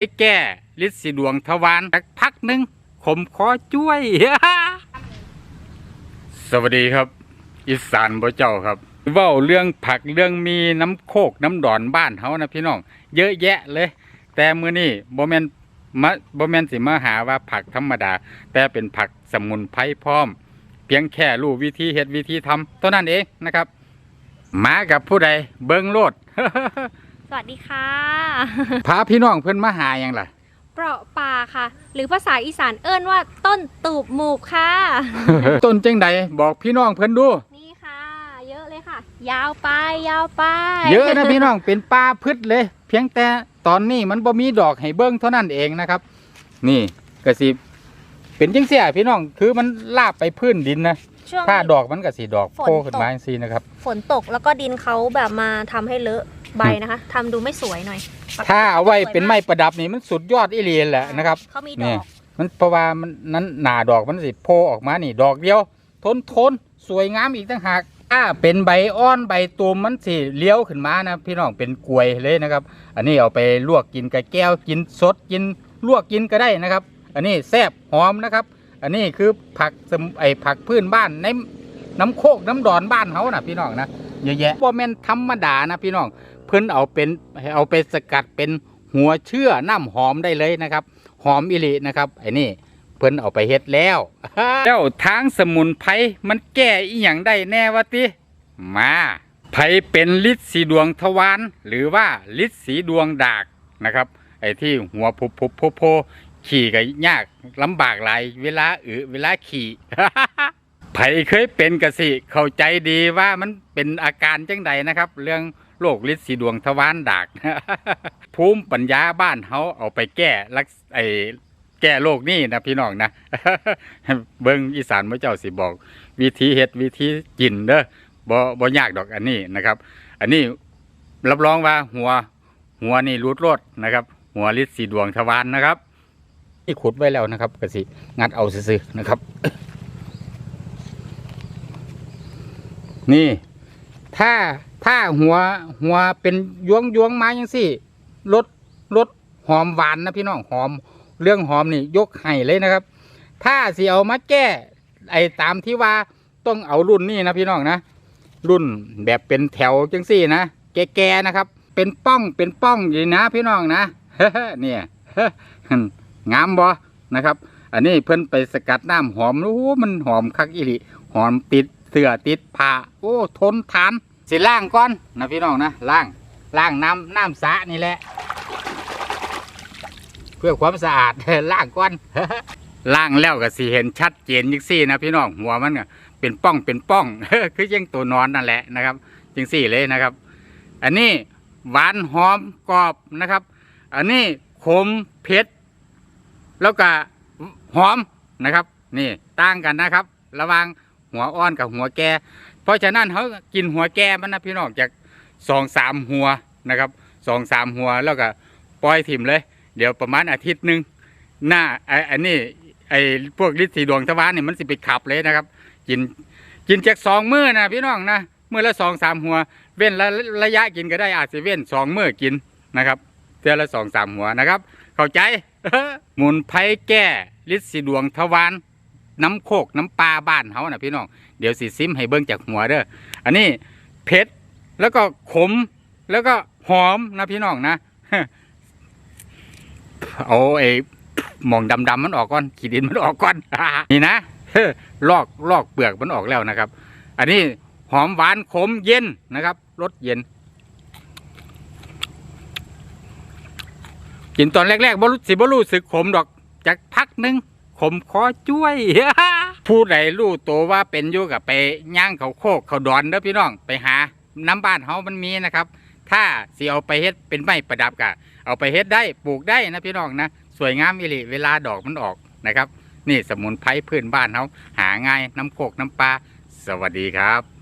ไอ้แก่ลิศสีดวงทวารสักพักหนึ่งขมคอจ้วย สวัสดีครับ อีสานบ่เจ้าครับเว้าเรื่องผักเรื่องมีน้ำโคกน้ำดอนบ้านเฮานะพี่น้อง เยอะแยะเลย แต่มื้อนี้บ่แม่นมาบ่แม่นสิมาหาว่าผักธรรมดา แต่เป็นผักสมุนไพรพร้อม เพียงแค่รู้วิธีเฮ็ดวิธีทำเท่านั้นเองนะครับมากับผู้ใดเบิ่งโลด สวัสดีค่ะ พาพี่น้องเพิ่นมาหาหยังล่ะ เปราะป่าค่ะ หรือภาษาอีสานเอิ้นว่าต้นตูบหมูกค่ะ ต้นจังใดบอกพี่น้องเพิ่นดู นี่ค่ะ เยอะเลยค่ะ ยาวไปยาวไป เยอะนะพี่น้องเป็นป่าพืชเลย เพียงแต่ตอนนี้มันบ่มีดอกให้เบิ่งเท่านั้นเองนะครับ นี่ก็สิเป็นจังเสียพี่น้องคือมันลาบไปพื้นดินนะช่วงถ้าดอกมันก็สิดอกฝนโผล่ขึ้นตก มาจังซี่นะครับ ฝนตกแล้วก็ดินเขาแบบมาทำให้เลอะ ใบนะคะทำดูไม่สวยหน่อยถ้าเอาไว้เป็นไม้ประดับนี่มันสุดยอดอีหลีแหละนะครับเขามีดนี่อกมันเพราะว่ามันนั้นหนาดอกมันสิโผล่ออกมานี่ ดอกเดียว ทนทนสวยงามอีกต่างหากถ้าเป็นใบอ้อนใบตูมมันสิเลี้ยวขึ้นมานะพี่น้องเป็นกลวยเลยนะครับ อันนี้เอาไปลวกกินกับแก้วกินสดกินลวกกินก็ได้นะครับ อันนี้แซ่บหอมนะครับ อันนี้คือผักสมไอผักพื้นบ้านในน้ำโคกน้ำดอนบ้านเขานะพี่น้องนะเยอะแยะบ่แม่นธรรมดานะพี่น้อง เพิ่นเอาเป็นเอาไปสกัดเป็นหัวเชื่อน้ำหอมได้เลยนะครับ หอมอิลินะครับไอ้นี่เพิ่นเอาไปเฮ็ดแล้วเจ้าทางสมุนไพรมันแก้อีหยังได้แน่วะติมาไผเป็นฤทธิ์สีดวงทวารหรือว่าฤทธิ์สีดวงดากนะครับ ไอ้ที่หัวพุบพุบโพโพขี่ก็ยากลำบากหลายเวลาอือเวลาขี่ ไผเคยเป็นกสิเข้าใจดีว่ามันเป็นอาการจังใดนะครับ เรื่องโรคฤทธิ์สีดวงทวารดาก ภูมิปัญญาบ้านเฮาเอาไปแก้รักไอแก้โรคนี่นะพี่น้องนะ เบิ่งอีสานพระเจ้าสิบอก วิธีเฮ็ดวิธีกินเด้อบ่บ่ยากดอกอันนี้นะครับ อันนี้รับรองว่าหัว หัวนี่รูดโลดนะครับ หัวฤทธิ์สีดวงทวารนะครับที่ขุดไว้แล้วนะครับกสิงัดเอาซื่อๆนะครับ นี่ ถ้าถ้าหัวหัวเป็นยวงยวงๆมาอย่างสี่รสรสหอมหวานนะพี่น้องหอมเรื่องหอมนี่ยกให้เลยนะครับ ถ้าสิเอามาแก้ ไอ้ตามที่ว่าต้องเอารุ่นนี่นะพี่น้องนะรุ่นแบบเป็นแถวจังสี่นะแก่ๆนะครับ เป็นป้องเป็นป้องอยู่นะพี่น้องนะเนี่ยงามบ่นะครับ อันนี้เพิ่นไปสกัดน้ำหอมโอ้โหมันหอมคักอีหลีหอมติด เสือติดผ้าโอ้ทนทานสิล่างก่อนนะพี่น้องนะล่างล่างน้ำน้ำสะนี่แหละ เพื่อความสะอาดล่างก่อนล่างแล้วก็สิเห็นชัดเจนยิ่งซี่นะพี่น้องหัวมันก็เป็นป้องเป็นป้องคือยังตัวนอนนั่นแหละนะครับจังซี่เลยนะครับ อันนี้หวานหอมกรอบนะครับ อันนี้ขมเผ็ดแล้วก็หอมนะครับ นี่ต่างกันนะครับ ระว่าง หัวอ่อนกับหัวแก่ เพราะฉะนั้นเขากินหัวแก่มันนะพี่น้องจากสองสามหัวนะครับสองสามหัวแล้วก็ปล่อยถิ่มเลย เดี๋ยวประมาณอาทิตย์หนึ่งหน้าไอ้อันนี้ไอ้พวกฤทธิ์สีดวงทวารนี่มันสิไปขับเลยนะครับ กินกินจากสองมื้อนะพี่น้องนะมื้อละสองสามหัว เว้นระระยะกินก็ได้อาจจะเว้นสองมื้อกินนะครับเทื่อละสองสามหัวนะครับ เข้าใจหมุนไพรแก้ฤทธิ์สีดวงทวาร น้ำโคกน้ำปลาบ้านเขานะพี่น้องเดี๋ยวสิซิมให้เบิ่งจากหัวเด้ออันนี้เผ็ดแล้วก็ขมแล้วก็หอมนะพี่น้องนะเอาไอ้หมองดำๆมันออกก่อนขีดินมันออกก่อนนี่นะลอกลอกเปลือกมันออกแล้วนะครับ อันนี้หอมหวานขมเย็นนะครับรสเย็น กินตอนแรกๆบรู้สิบรู้สึกขมดอกจากพักหนึง ผมขอช่วย ผู้ใดรู้ตัวว่าเป็นอยู่กับไปย่างเขาโคกเขาดอนเด้อพี่น้องไปหาน้ำบ้านเฮามันมีนะครับ ถ้าสิเอาไปเฮ็ดเป็นไม้ประดับกะ เอาไปเฮ็ดได้ปลูกได้นะพี่น้องนะสวยงามอีหลีเวลาดอกมันออกนะครับ นี่สมุนไพรพื้นบ้านเขาหาง่ายน้ำโคกน้ำปลาสวัสดีครับ